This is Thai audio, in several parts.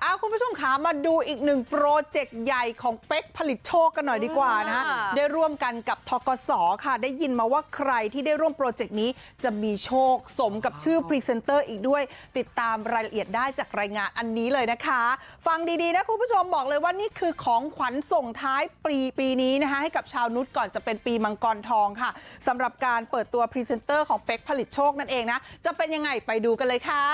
เอาคุณผู้ชมขามาดูอีกหนึ่งโปรเจกต์ใหญ่ของเป๊กผลิตโชคกันหน่อยดีกว่านะอ่าได้ร่วมกันกับทกสค่ะได้ยินมาว่าใครที่ได้ร่วมโปรเจกต์นี้จะมีโชคสมกับชื่อพรีเซนเตอร์อีกด้วยติดตามรายละเอียดได้จากรายงานอันนี้เลยนะคะ ฟังดีๆนะคุณผู้ชมบอกเลยว่านี่คือของขวัญส่งท้ายปีปีนี้นะคะให้กับชาวนุชก่อนจะเป็นปีมังกรทองค่ะสำหรับการเปิดตัวพรีเซนเตอร์ของเป๊กผลิตโชคนั่นเองนะจะเป็นยังไงไปดูกันเลยค่ะ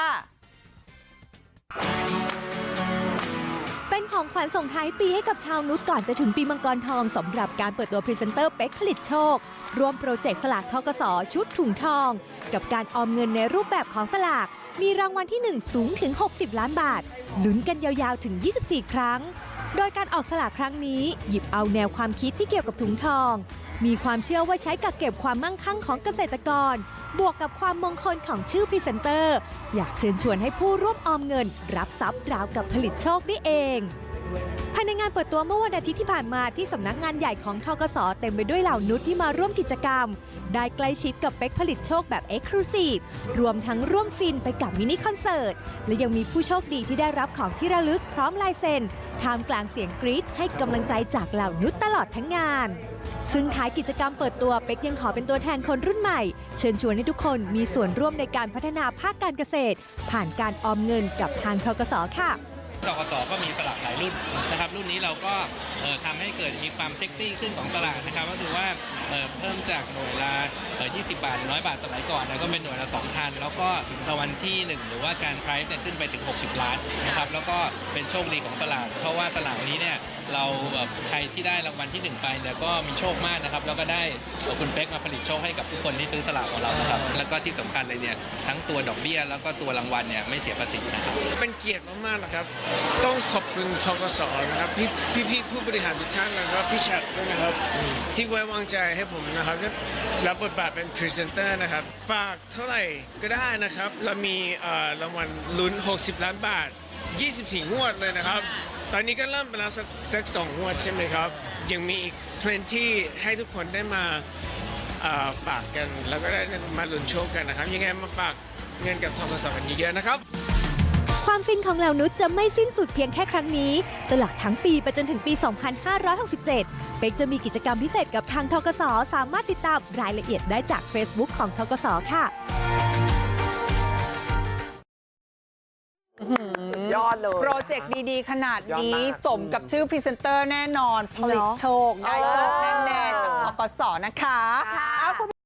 เป็นของขวัญส่งท้ายปีให้กับชาวนุชก่อนจะถึงปีมังกรทองสำหรับการเปิดตัวพรีเซนเตอร์เป็กผลิตโชค ร่วมโปรเจกต์สลากทกสชุดถุงทอง กับการออมเงินในรูปแบบของสลาก มีรางวัลที่ 1 สูงถึง 60 ล้านบาทลุ้นกันยาวๆถึง 24 ครั้ง โดยการออกสลากครั้งนี้ หยิบเอาแนวความคิดที่เกี่ยวกับถุงทอง มีความเชื่อว่าใช้กักเก็บความมั่งคั่งของเกษตรกร บวกกับความมงคลของชื่อพรีเซนเตอร์ อยากเชิญชวนให้ผู้ร่วมออมเงิน รับทรัพย์ราวกับผลิตโชคได้เอง งานเปิดตัวเมื่อวันอาทิตย์ที่ผ่านมาที่สำนักงานใหญ่ของทกสเต็มไปด้วยเหล่านุชที่มาร่วมกิจกรรม ได้ใกล้ชิดกับเป็กผลิตโชคแบบเอ็กซ์คลูซีฟรวมทั้งร่วมฟินไปกับมินิคอนเสิร์ต และยังมีผู้โชคดีที่ได้รับของที่ระลึกพร้อมลายเซ็นท่ามกลางเสียงกรี๊ดให้กำลังใจจากเหล่านุชตลอดทั้งงาน ซึ่งท้ายกิจกรรมเปิดตัวเป็กยังขอเป็นตัวแทนคนรุ่นใหม่ เชิญชวนให้ทุกคนมีส่วนร่วมในการพัฒนาภาคการเกษตร ผ่านการออมเงินกับทางทกสค่ะ ทกสก็มีสลากหลายรุ่นนะครับ รุ่นนี้เราก็เอ่อทำให้เกิดมีความเซ็กซี่ขึ้นของสลากนะครับ ก็คือว่าเเพิ่มจากหน่วยละ20 บาท 100 บาทสมัยก่อนนะก็เป็นหน่วยละ2,000 แล้วก็รางวัลที่ 1 หรือว่าการไพรส์เนี่ยขึ้นไปถึง 60 ล้านนะครับ แล้วก็เป็นโชคดีของสลาก เพราะว่าสลากนี้เนี่ยเราใครที่ได้รางวัลที่ 1 ไปเนี่ยก็มีโชคมากนะครับ แล้วก็ได้คุณเป๊กมาผลิตโชคให้กับทุกคนที่ซื้อสลากของเรานะครับ แล้วก็ที่สำคัญเลยเนี่ยทั้งตัวดอกเบี้ยแล้วก็ตัวรางวัลเนี่ยไม่เสียภาษีนะครับ เป็นเกียรติมากๆนะครับต้องขอบคุณทกสนะครับพี่พี่พี่ผู้บริหารทุกท่านนะครับพี่ชัดด้วยนะครับที่ไว้วางใจให้ผมนะครับได้รับบทบาทเป็นพรีเซนเตอร์นะครับฝากเท่าไหร่ก็ได้นะครับ เรามีเอ่อรางวัลลุ้น 60 ล้านบาท 24 งวดเลยนะครับ ตอนนี้ก็เริ่มไปแล้วสักสักสองงวดใช่ไหมครับ ยังมีอีกเพลนที่ให้ทุกคนได้มาเอ่อฝากกัน แล้วก็ได้มาลุ้นโชคกันนะครับ ยังไงมาฝากเงินกับทกสกันเยอะๆนะครับ ความฟินของเหล่านุชจะไม่สิ้นสุดเพียงแค่ครั้งนี้ ตลอดทั้งปีไปจนถึงปี 2567 เป็กจะมีกิจกรรมพิเศษกับทางทกสสามารถติดตามรายละเอียดได้จาก Facebook ของทกสค่ะยอดเลย โปรเจกต์ดีๆ ขนาดยอดนี้มากสมกับชื่อพรีเซนเตอร์แน่นอน ผลิตโชค ได้โชคแน่ๆจากทกสนะคะค่ะ เอาคุณ